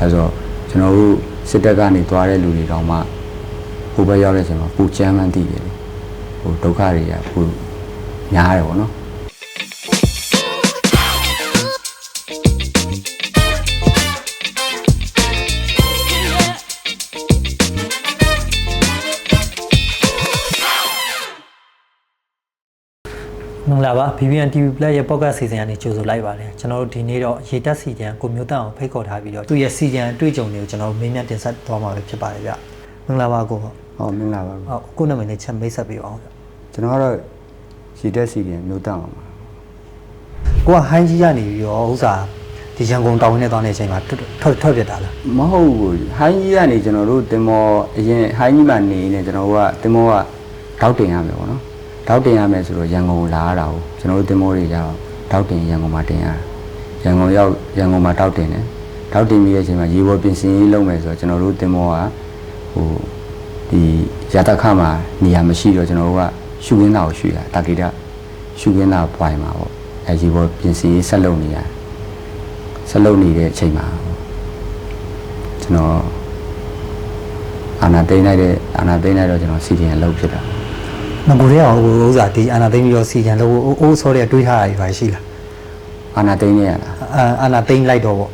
အဲဆိုကျွန်တော်တို့စစ်တပ်ကနေသွားတဲ့လူတွေတောင်မှဟိုဘက်ရောက်တဲ့အချိန်မှာပူချမ်းမှန်းသိတယ်လေဟိုဒုက္ခတွေကပူများတယ်ပေါ့နော် မင်္ဂလာပါ BBN TV Plus ရဲ့ podcast စီစဉ်ကနေကြိုဆိုလိုက်ပါတယ်ကျွန်တော်တို့ဒီနေ့တော့ရေတက်စီကြံကိုမျိုးတန်အောင်ဖိတ်ခေါ်ထားပြီးတော့သူ့ရဲ့စီကြံအတွေ့အကြုံတွေကိုကျွန်တော်တို့မေးမြန်းတင်ဆက်သွားမှာပဲဖြစ်ပါတယ်ဗျမင်္ဂလာပါကိုဟုတ်ဟောမင်္ဂလာပါဟုတ်ကိုနာမည်နဲ့ချက်မိတ်ဆက်ပေးပါအောင်ဗျကျွန်တော်ကတော့စီတက်စီပြန်မျိုးတောင်းအောင်ပါကိုကဟိုင်းကြီးကနေပြီးတော့ဥစားဒီရန်ကုန်တောင်နဲ့သွားနေတဲ့အချိန်မှာထွက်ထွက်ထွက်ပြတ်တာလားမဟုတ်ဘူးဟိုင်းကြီးကနေကျွန်တော်တို့တင်မောအရင်ဟိုင်းကြီးမှာနေနေကျွန်တော်တို့ကတင်မောကတောက်တင်ရမယ်ပေါ့နော် တောက်တင်ရမယ်ဆိုတော့ရန်ကုန်ကိုလာရတာကိုကျွန်တော်တို့တင်မောတွေကြတော့တောက်တင်ရန်ကုန်မှာတင်ရတာရန်ကုန်ရောက်ရန်ကုန်မှာတောက်တင်တယ်တောက်တင်ပြီးတဲ့အချိန်မှာရေပေါ်ပြင်ဆင်ရေးလုပ်မယ်ဆိုတော့ကျွန်တော်တို့တင်မောကဟိုဒီရတခမှာနေရာမရှိတော့ကျွန်တော်တို့ကရှုခင်းသားကိုရှုရတာကေတရှုခင်းသားပွိုင်မှာပေါ့အဲရေပေါ်ပြင်ဆင်ရေးဆက်လုပ်နေရတယ်ဆက်လုပ်နေတဲ့အချိန်မှာကျွန်တော်အာနာသိမ့်လိုက်တဲ့အာနာသိမ့်လိုက်တော့ကျွန်တော်စီရင်အလုပ်ဖြစ်တာ ငကိုတွေကဟိုဥစားဒီအာနာသိမ့်ပြီးတော့စီကြံလို့အိုးစောတဲ့တွေးထားတာတွေပါရှိလားအာနာသိမ့်နေရလားအာအာနာသိမ့်လိုက်တော့ပေါ့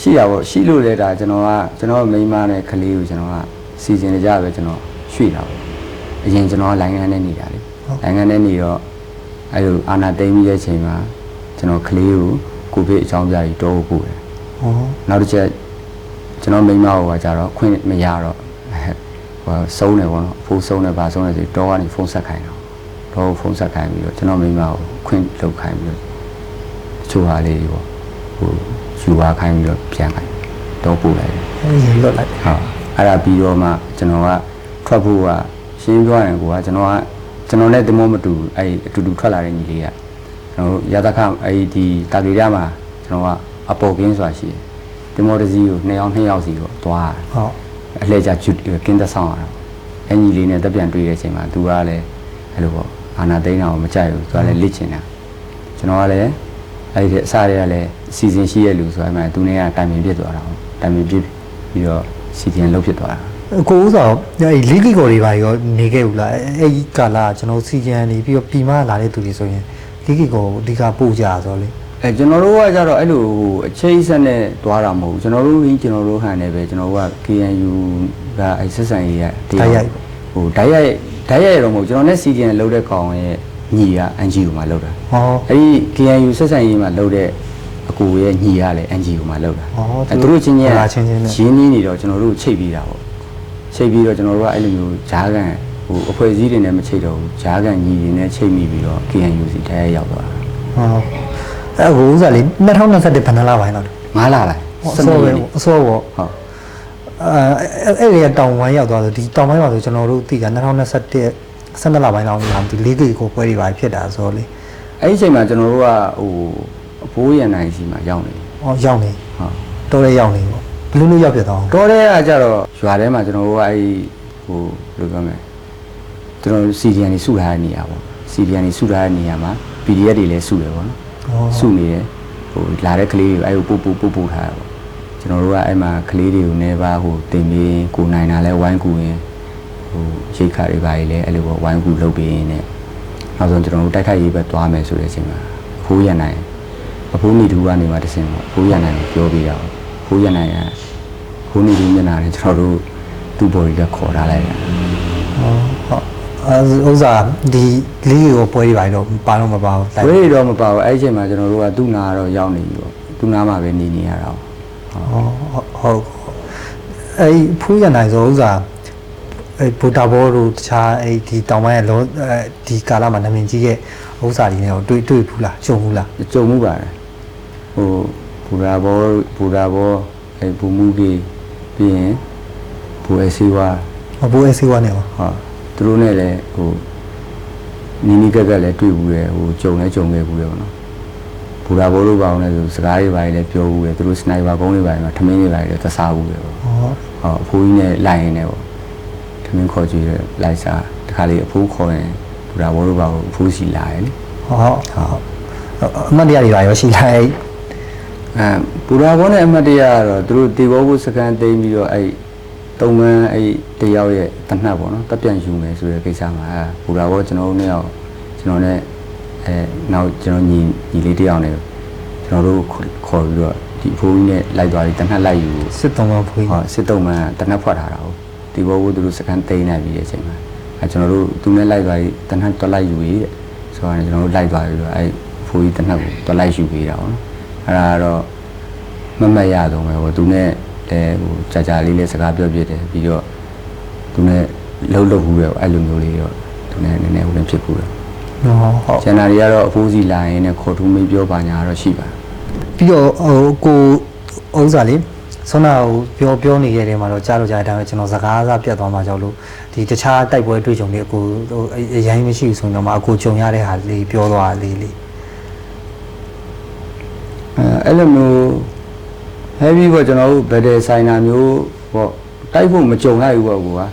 ရှိတာပေါ့ရှိလို့လဲဒါကျွန်တော်ကကျွန်တော်မိန်းမနဲ့ကလေးကိုကျွန်တော်ကစီစဉ်ကြပဲကျွန်တော်ရွှေ့တာပေါ့အရင်ကျွန်တော်ကလိုင်းငန်းနဲ့နေတာလေလိုင်းငန်းနဲ့နေတော့အဲလိုအာနာသိမ့်ပြီးတဲ့အချိန်မှာကျွန်တော်ကလေးကိုကိုဗစ်အကြောင်းပြပြီးတော့ပို့တယ်ဟောနောက်တစ်ချက်ကျွန်တော်မိန်းမဟိုကကြတော့ခွင့်မရတော့ ဟိုစုံးတယ်ပေါ့နော်အဖိုးစုံးတယ်ဗာစုံးတယ်ဆိုတော့ကနေဖုန်းဆက်ခိုင်းတော့တော့ဖုန်းဆက်ခိုင်းပြီးတော့ကျွန်တော်မိန်းမကိုခွင့်လုပ်ခိုင်းပြီးတော့တချို့ဟာလေးတွေပေါ့ဟိုယူပါခိုင်းပြီးတော့ပြန်ခိုင်းတော့ပို့လိုက်တယ်အဲ့ဒီလွတ်လိုက်ဟုတ်အဲ့ဒါပြီးတော့မှကျွန်တော်ကထွက်ဖို့ကရှင်းပြောရင်ကိုကကျွန်တော်ကကျွန်တော်နဲ့တမောမတူဘူးအဲ့အတူတူထွက်လာတဲ့ညီလေးကကျွန်တော်တို့ရတခအဲ့ဒီတာဂီရမှာကျွန်တော်ကအပေါ်ကင်းဆိုတာရှိတယ်တမောတစ်စီးကိုနှစ်ယောက်နှစ်ယောက်စီကိုသွားတယ်ဟုတ် အလှည့်ကျဂျူကင်းသက်ဆောင်ရတာအညီလေးနဲ့တက်ပြန်တွေ့တဲ့အချိန်မှာသူကလည်းအဲ့လိုပေါ့အာနာသိန်းတာကိုမကြိုက်ဘူးသူကလည်းလစ်ချင်တာကျွန်တော်ကလည်းအဲ့ဒီအစားတွေကလည်းစီစဉ်ရှိရဲ့လူဆိုအဲ့မှာသူနဲ့ကတိုင်ပင်ပြစ်သွားတာပေါ့တိုင်ပင်ပြစ်ပြီးတော့စီစဉ်လုပ်ဖြစ်သွားတာကိုဥစားအဲ့လီဂီကိုတွေပါရောနေခဲ့ဘူးလားအဲ့အဲ့ဒီကာလာကျွန်တော်စီကြံနေပြီးတော့ပြည်မလာတဲ့သူတွေဆိုရင်လီဂီကိုအဓိကပို့ကြဆိုလေ အဲကျွန်တော်တို့ကကြတော့အဲ့လိုဟိုအချိန်ဆက်နဲ့သွားတာမဟုတ်ဘူးကျွန်တော်တို့ရင်းကျွန်တော်တို့ဟန်နေပဲကျွန်တော်တို့က KNU ကအဲဆက်ဆံရေးရတရားဟိုဓာတ်ရိုက်ဓာတ်ရိုက်တော့မဟုတ်ကျွန်တော်နဲ့စီဂျန်လောက်တဲ့ကောင်ရဲ့ညီက NGO မှာလောက်တာဟောအဲ့ဒီ KNU ဆက်ဆံရေးမှာလောက်တဲ့အကူရဲ့ညီကလည်း NGO မှာလောက်တာဟောအဲသူတို့ချင်းချင်းဟာချင်းချင်းနဲ့ရင်းနှီးနေတော့ကျွန်တော်တို့ချိတ်ပြီးတာပေါ့ချိတ်ပြီးတော့ကျွန်တော်တို့ကအဲ့လိုမျိုးဂျားကန်ဟိုအဖွဲ့အစည်းတွေနဲ့မချိတ်တော့ဘူးဂျားကန်ညီတွေနဲ့ချိတ်မိပြီးတော့ KNU စီတရားရောက်သွားတာဟော အဲ့ကိုဥစားလေ2021ဘယ်နှလပိုင်းလောက်လဲငါးလာလိုက်အစောပဲအစောပေါ့ဟုတ်အဲအဲ့ဒီတောင်ဝိုင်းရောက်သွားဆိုဒီတောင်ဝိုင်းမှာဆိုကျွန်တော်တို့သိတာ2021 12လပိုင်းလောက်လာဒီလီဂီကိုပွဲတွေပါဖြစ်တာဆိုလေအဲ့ဒီအချိန်မှာကျွန်တော်တို့ကဟိုအဖိုးရန်နိုင်စီမှာရောက်နေတယ်ဟောရောက်နေဟုတ်တော်ရဲရောက်နေပေါ့ဘယ်လိုလုပ်ရောက်ပြတော့တော်တဲ့ကကြတော့ရွာထဲမှာကျွန်တော်တို့ကအဲ့ဒီဟိုဘယ်လိုပြောမလဲကျွန်တော်တို့ CDN တွေစုထားတဲ့နေရာပေါ့ CDN တွေစုထားတဲ့နေရာမှာ PDF တွေလည်းစုတယ်ပေါ့နော်ဟော စုနေတယ်ဟိုလာတဲ့ကလေးတွေအဲ့ကိုပို့ပို့ပို့ပို့ထားတာပေါ့ကျွန်တော်တို့ကအဲ့မှာကလေးတွေကိုနေပါဟိုတင်ပြီးကိုနိုင်တာလဲဝိုင်းကူရင်ဟိုရိတ်ခါတွေပါလေလဲအဲ့လိုပေါ့ဝိုင်းကူလုပ်ပြီးရင်လည်းနောက်ဆုံးကျွန်တော်တို့တိုက်ခိုက်ရေးပဲသွားမယ်ဆိုတဲ့အချိန်မှာအဖိုးရနိုင်အဖိုးနီတူကနေမှတဆင်ပေါ့အဖိုးရနိုင်ကိုပြောပြီးတော့အဖိုးရနိုင်ကဖိုးနီတူမျက်နှာနဲ့ကျွန်တော်တို့သူ့ဘော်ကြီးကခေါ်ထားလိုက်တာဟောဟုတ်အဲ ဥစားဒီလီဂီကိုပွဲတွေပါတော့ပါတော့မပါဘူးဝေးတော့မပါဘူးအဲ့ဒီအချိန်မှာကျွန်တော်တို့ကသူ့နာကတော့ရောက်နေပြီပေါ့သူ့နာမှာပဲနေနေရတာပေါ့ဟောဟုတ်အဲ့ဖူးရနိုင်ဆိုဥစားအဲဘူတာဘောတို့တခြားအဲ့ဒီတောင်ပိုင်းရဲ့လောအဲဒီကာလမှာနာမည်ကြီးရဲ့ဥစားတွေနဲ့တွေ့တွေ့ဘူးလားကြုံဘူးလားကြုံမှုပါတယ်ဟိုဘူရာဘောဘူရာဘောအဲဘူမူကြီးပြီးရင်ဘူအစီဝါဟောဘူအေစီဝါနဲ့ပါဟာ သူတို့နဲ့လည်းဟိုနီနီကက်ကက်လည်းတွေ့ဘူးတယ်ဟိုကြုံလည်းကြုံခဲ့ဘူးတယ်ပေါ့နော်ဘူရာဘောတို့ပါအောင်လည်းဆိုစကားတွေပါလည်းပြောဘူးတယ်သူတို့စနိုက်ပါကုန်းတွေပါမှာထမင်းတွေပါလည်းသစားဘူးတယ်ပေါ့ဟောဟောအဖိုးကြီးနဲ့လိုက်ရင်လည်းပေါ့ထမင်းခေါ်ကြည့်တယ်လိုက်စားတခါလေအဖိုးခေါ်ရင်ဘူရာဘောတို့ပါကိုအဖိုးစီလာတယ်လေဟောဟုတ်အမတ်တရားတွေပါရောရှိလားအဲ့အဲပူရာဘောနဲ့အမတ်တရားကတော့သူတို့တေဘောဘုစကန်တိမ့်ပြီးတော့အဲ့ တုံမန်းအဲ့တယောက်ရဲ့တနတ်ပေါ့နော်တက်ပြန်ယူမယ်ဆိုတဲ့ကိစ္စမှာအဲပူရာဘောကျွန်တော်တို့နဲ့ရောက်ကျွန်တော်နဲ့အဲနောက်ကျွန်တော်ညီညီလေးတယောက်နဲ့ကျွန်တော်တို့ခေါ်ပြီးတော့ဒီအဖိုးကြီးနဲ့လိုက်သွားပြီးတနတ်လိုက်ယူစစ်တုံးကဖွေးဟောစစ်တုံးမှတနက်ဖွက်ထားတာဟုတ်ဒီဘောဘူးသူတို့စကန်တိန်နေပြီတဲ့အချိန်မှာအဲကျွန်တော်တို့သူနဲ့လိုက်သွားပြီးတနက်တွက်လိုက်ယူရေးတဲ့ဆိုတော့ကျွန်တော်တို့လိုက်သွားပြီးတော့အဲဖိုးကြီးတနက်ကိုတွက်လိုက်ယူပေးတာပေါ့နော်အဲဒါကတော့မမတ်ရတော့မယ်ဟိုသူနဲ့ အဲဟိုကြာကြာလေးလေးစကားပြောပြတယ်ပြီးတော့သူနဲ့လှုပ်လှုပ်ဘူးပဲအဲ့လိုမျိုးလေးတော့သူနဲ့နည်းနည်းဟိုလည်းဖြစ်ဘူးတော့နော်ဟုတ်ကျန်တာတွေကတော့အဖိုးစီလာရင်လည်းခေါ်ထူးမေးပြောပါညာတော့ရှိပါပြီးတော့ဟိုကိုဥစ္စာလေးဆွမ်းနာကိုပြောပြောနေခဲ့တယ်မှာတော့ကြားလို့ကြားတယ်ဒါပေမဲ့ကျွန်တော်စကားအစားပြတ်သွားမှကြောက်လို့ဒီတခြားတိုက်ပွဲတွေ့ကြုံတွေအကိုဟိုအရင်မရှိဘူးဆိုရင်တော့မှအကိုကြုံရတဲ့ဟာလေးပြောသွားလေးလေးအဲအဲ့လိုမျိုး heavy ပေါ့ကျွန်တော်တို့ battle ဆိုင်တာမျိုးပေါ့တိုက်ဖို့မကြုံလိုက်ဘူးပေါ့ကွာ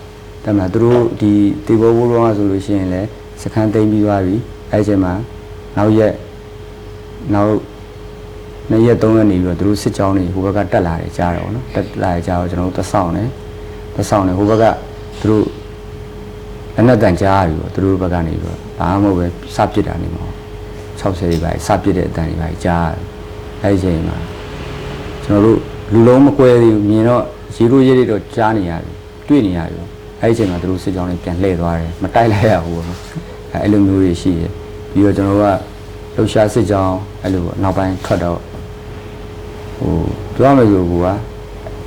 ဒါမှမဟုတ်သူတို့ဒီတေဘောဘိုးလောကဆိုလို့ရှိရင်လည်းစခန်းသိမ်းပြီးသွားပြီအဲ့ဒီအချိန်မှာနောက်ရက်နောက်နှစ်ရက်သုံးရက်နေပြီးတော့သူတို့စစ်ကြောင်းတွေဟိုဘက်ကတက်လာတယ်ကြားတော့ဗောနော်တက်လာတယ်ကြားတော့ကျွန်တော်တို့သက်ဆောင်တယ်သက်ဆောင်တယ်ဟိုဘက်ကသူတို့လက်နက်တန်ကြားပြီပေါ့သူတို့ဘက်ကနေပြီးတော့ဘာမှမဟုတ်ပဲစပစ်တာနေမှာ60တွေပဲစပစ်တဲ့အတန်တွေပဲကြားတယ်အဲ့ဒီအချိန်မှာ ကျွန်တော်တို့လူလုံးမကွဲသေးဘူးမြင်တော့ရေလိုရေတွေတော့ကြားနေရတယ်တွေ့နေရတယ်အဲ့ဒီအချိန်မှာသူတို့စစ်ကြောင်းတွေပြန်လှည့်သွားတယ်မတိုက်လိုက်ရဘူးပေါ့နော်အဲ့အဲ့လိုမျိုးတွေရှိတယ်ပြီးတော့ကျွန်တော်တို့ကလှူရှားစစ်ကြောင်းအဲ့လိုပေါ့နောက်ပိုင်းထွက်တော့ဟိုပြောရမယ်ဆိုကူက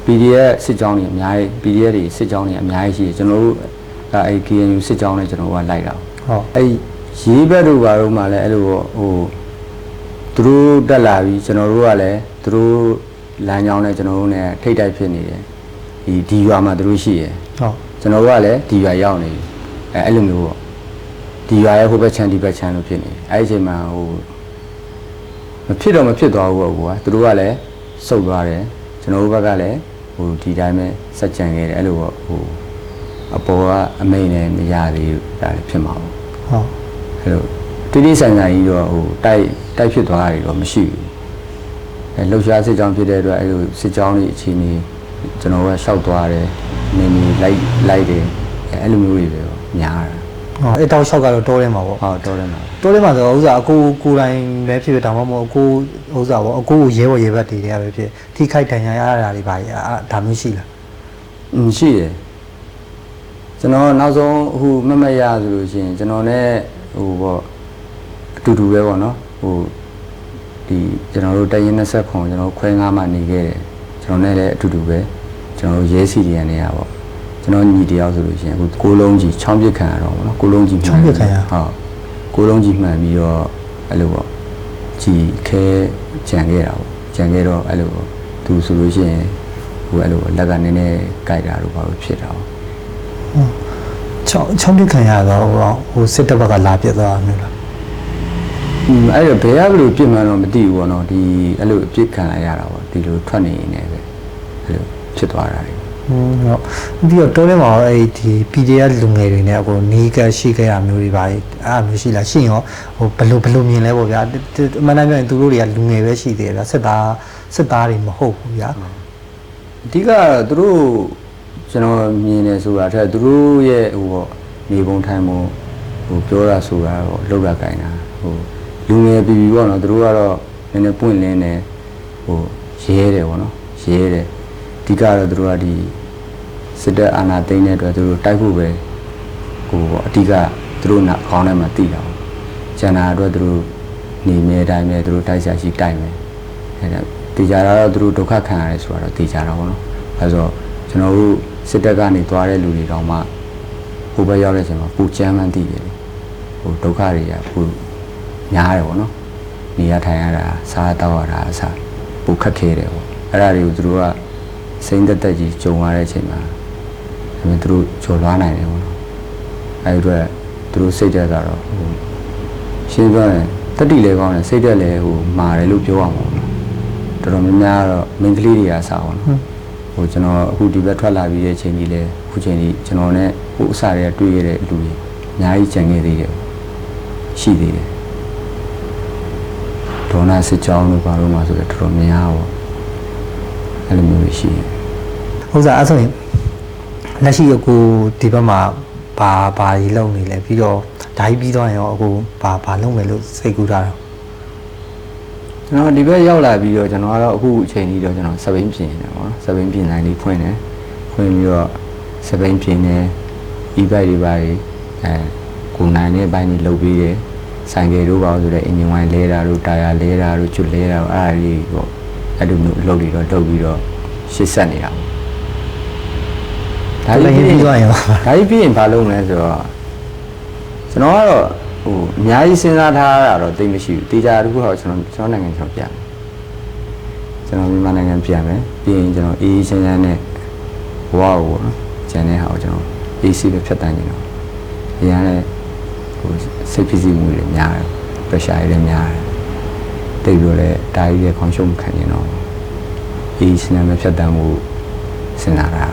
PDF စစ်ကြောင်းတွေအများကြီး PDF တွေစစ်ကြောင်းတွေအများကြီးရှိတယ်ကျွန်တော်တို့ကအဲ့ KNU စစ်ကြောင်းနဲ့ကျွန်တော်တို့ကလိုက်တာဟုတ်အဲ့ရေးဘက်တို့ဘာတို့မှလည်းအဲ့လိုပေါ့ဟိုသူတို့တက်လာပြီးကျွန်တော်တို့ကလည်းသူတို့ လမ်းကြောင်းနဲ့ကျွန်တော်တို့ ਨੇ ထိတ်တိုက်ဖြစ်နေတယ်ဒီဒီရွာမှာသူတို့ရှိရယ်ဟုတ်ကျွန်တော်တို့ကလည်းဒီရွာရောက်နေပြီအဲအဲ့လိုမျိုးပေါ့ဒီရွာရဲ့ဟိုဘက်ချမ်းဒီဘက်ချမ်းလို့ဖြစ်နေတယ်အဲ့ဒီအချိန်မှာဟိုမဖြစ်တော့မဖြစ်သွားဘူးပေါ့ကွာသူတို့ကလည်းစုတ်သွားတယ်ကျွန်တော်တို့ဘက်ကလည်းဟိုဒီတိုင်းပဲစက်ကြံခဲ့တယ်အဲ့လိုပေါ့ဟိုအပေါ်ကအမိန်နဲ့မရသေးဘူးဒါလည်းဖြစ်မှာပေါ့ဟုတ်အဲ့လိုတိတိဆိုင်ဆိုင်ကြီးတော့ဟိုတိုက်တိုက်ဖြစ်သွားတာတွေတော့မရှိဘူးအဲ လှုပ်ရှားစစ်ကြောင်းဖြစ်တဲ့အတွက်အဲ့လိုစစ်ကြောင်းတွေအချိန်ကြီးကျွန်တော်ကရှောက်သွားတယ်နေနေလိုက်လိုက်တယ်အဲအဲ့လိုမျိုးတွေပဲပေါ့များတာ ဟုတ်အဲ့တောက်လျှောက်ကတော့တိုးထဲမှာပေါ့ ဟောတော့တယ်မှာ တိုးထဲမှာဆိုဥစ္စာအကိုကိုယ်တိုင်ပဲဖြစ်ဖြစ်ဒါမှမဟုတ်အကိုဥစ္စာပေါ့အကိုကိုရဲဘော်ရဲဘက်တွေတွေကပဲဖြစ်ထိခိုက်တန်ရာရတာတွေပါအာဒါမျိုးရှိလား อืมရှိတယ်ကျွန်တော်နောက်ဆုံးဟိုမမတ်ရဆိုလို့ရှိရင်ကျွန်တော် ਨੇ ဟိုပေါ့အတူတူပဲပေါ့နော်ဟို ဒီကျွန်တော်တို့တရင်20ခွန်ကျွန်တော်ခွဲငါးမှနေခဲ့တယ်ကျွန်တော် ਨੇ လည်းအတူတူပဲကျွန်တော်တို့ရဲစီဒီယန်နေရပေါ့ကျွန်တော်ညီတယောက်ဆိုလို့ရှိရင်အခုကိုလုံးကြီးချောင်းပြစ်ခံရတော့ပေါ့နော်ကိုလုံးကြီးမှန်ဟုတ်ကိုလုံးကြီးမှန်ပြီးတော့အဲ့လိုပေါ့ကြီးခဲကြံခဲ့တာပေါ့ကြံခဲ့တော့အဲ့လိုပေါ့သူဆိုလို့ရှိရင်ဟိုအဲ့လိုလက်ကနည်းနည်းကြိုက်တာတော့ဘာလို့ဖြစ်တာပေါ့ချောင်းချောင်းပြခံရတော့ဟိုဟိုစစ်တပ်ဘက်ကလာပြစ်သွားတာမျိုးလား อืมအဲ့တော့ဘယ်ရဘလို့ပြစ်မှန်းတော့မသိဘူးပေါ့နော်ဒီအဲ့လိုအပြစ်ခံလိုက်ရတာပေါ့ဒီလိုထွက်နေနေပဲအဲ့လိုဖြစ်သွားတာတွေဟုတ်ဟုတ်ပြီးတော့တိုးထဲမှာရောအဲ့ဒီ PDF လူငယ်တွေနဲ့အကိုနီးကပ်ရှိခဲ့ရမျိုးတွေပါအဲ့အမျိုးရှိလားရှိရင်ရောဟိုဘယ်လိုဘယ်လိုမြင်လဲပေါ့ဗျာအမှန်တမ်းပြောရင်သူတို့တွေကလူငယ်ပဲရှိသေးတယ်ဗျာစစ်သားစစ်သားတွေမဟုတ်ဘူးဗျာအဓိကသူတို့ကျွန်တော်မြင်နေဆိုတာထက်သူတို့ရဲ့ဟိုပေါ့နေပုံထိုင်ပုံဟိုပြောတာဆိုတာတော့လောက်တာကြိုင်တာဟို လူငယ်ပြည်ပြည်ပေါ့နော်သူတို့ကတော့နည်းနည်းပွင့်လင်းတယ်ဟိုရဲတယ်ပေါ့နော်ရဲတယ်အဓိကတော့သူတို့ကဒီစစ်တပ်အာဏာသိမ်းတဲ့အတွက်သူတို့တိုက်ဖို့ပဲဟိုပေါ့အဓိကသူတို့နာခေါင်းထဲမှာတည်တာပေါ့ကျန်တာအတွက်သူတို့နေမြဲတိုင်းပဲသူတို့တိုက်ဆရာရှိတိုက်မယ်အဲ့ဒါတေချာတာတော့သူတို့ဒုက္ခခံရတယ်ဆိုတာတော့တေချာတာပေါ့နော်အဲဆိုတော့ကျွန်တော်တို့စစ်တပ်ကနေသွားတဲ့လူတွေတောင်မှဟိုဘက်ရောက်တဲ့အချိန်မှာပူချမ်းမှန်းသိတယ်လေဟိုဒုက္ခတွေကပူ များတယ်ပေါ့နော်နေရထိုင်ရတာစားတော့ရတာအစားပူခက်ခဲတယ်ပေါ့အဲ့ဒါတွေကိုသူတို့ကစိမ့်သက်သက်ကြီးဂျုံရတဲ့အချိန်မှာဒါပေမဲ့သူတို့ကျော်လွှားနိုင်တယ်ပေါ့နော်အဲ့ဒီအတွက်သူတို့စိတ်သက်သာတော့ဟိုရှင်းပြောရင်တတိလည်းကောင်းတယ်စိတ်သက်လည်းဟိုမာတယ်လို့ပြောရမှာပေါ့နော်တော်တော်များများတော့မိန်းကလေးတွေကစားအောင်နော်ဟိုကျွန်တော်အခုဒီဘက်ထွက်လာပြီးတဲ့အချိန်ကြီးလဲအခုချိန်ကြီးကျွန်တော်နဲ့ဟိုအစားတွေကတွေ့ခဲ့တဲ့လူတွေအများကြီးကြံခဲ့သေးတယ်ရှိသေးတယ် ဒဒေါနာစစ်ကြောင်းတို့ဘာလို့မှဆိုတော့တော်တော်များပေါ့အဲ့လိုမျိုးတွေရှိတယ်ဥစ္စာအဲ့ဆိုရင်လက်ရှိအကူဒီဘက်မှာဘာဘာကြီးလုပ်နေလဲပြီးတော့ဓာကြီးပြီးတော့ရင်ရောအကူဘာဘာလုပ်မယ်လို့စိတ်ကူးထားတာကျွန်တော်ဒီဘက်ရောက်လာပြီးတော့ကျွန်တော်ကတော့အခုအချိန်ကြီးတော့ကျွန်တော်စပိန်ပြင်နေပေါ့နော်စပိန်ပြင်နိုင်လေးဖွင့်တယ်ဖွင့်ပြီးတော့စပိန်ပြင်နေ e-bike တွေပါတွေအဲကိုနိုင်တဲ့ဘိုင်းတွေလုပ်ပြီးတယ် ဆိုင်ကယ်တို့ပါဆိုတော့အင်ဂျင်ဝိုင်းလဲတာတို့တာယာလဲတာတို့ကျွတ်လဲတာတို့အဲ့ဒါတွေပေါ့အဲ့လိုမျိုးလုပ်ပြီးတော့လုပ်ပြီးတော့ရှစ်ဆက်နေတာပေါ့ဒါလည်းပြီးတော့ရင်ရောဒါကြီးပြီးရင်ဘာလုပ်မလဲဆိုတော့ကျွန်တော်ကတော့ဟိုအများကြီးစဉ်းစားထားတာတော့သိမရှိဘူးတေချာတခုတော့ကျွန်တော်ကျွန်တော်နိုင်ငံကျွန်တော်ပြန်မယ်ကျွန်တော်မြန်မာနိုင်ငံပြန်မယ်ပြီးရင်ကျွန်တော်အေးအေးချမ်းချမ်းနဲ့ဘဝကိုပေါ့နော်ကျန်တဲ့ဟာကိုကျွန်တော်အေးဆေးပဲဖြတ်တန်းနေတော့ဒီကနေ့ ဟိုစိတ်ဖိစီးမှုတွေများတယ် pressure တွေလည်းများတယ်တိတ်လို့လည်းဒါကြီးလည်းခေါင်းရှုံးမခံနေတော့အေးစနေမဖြတ်တန်းမှုစဉ်းစားတာ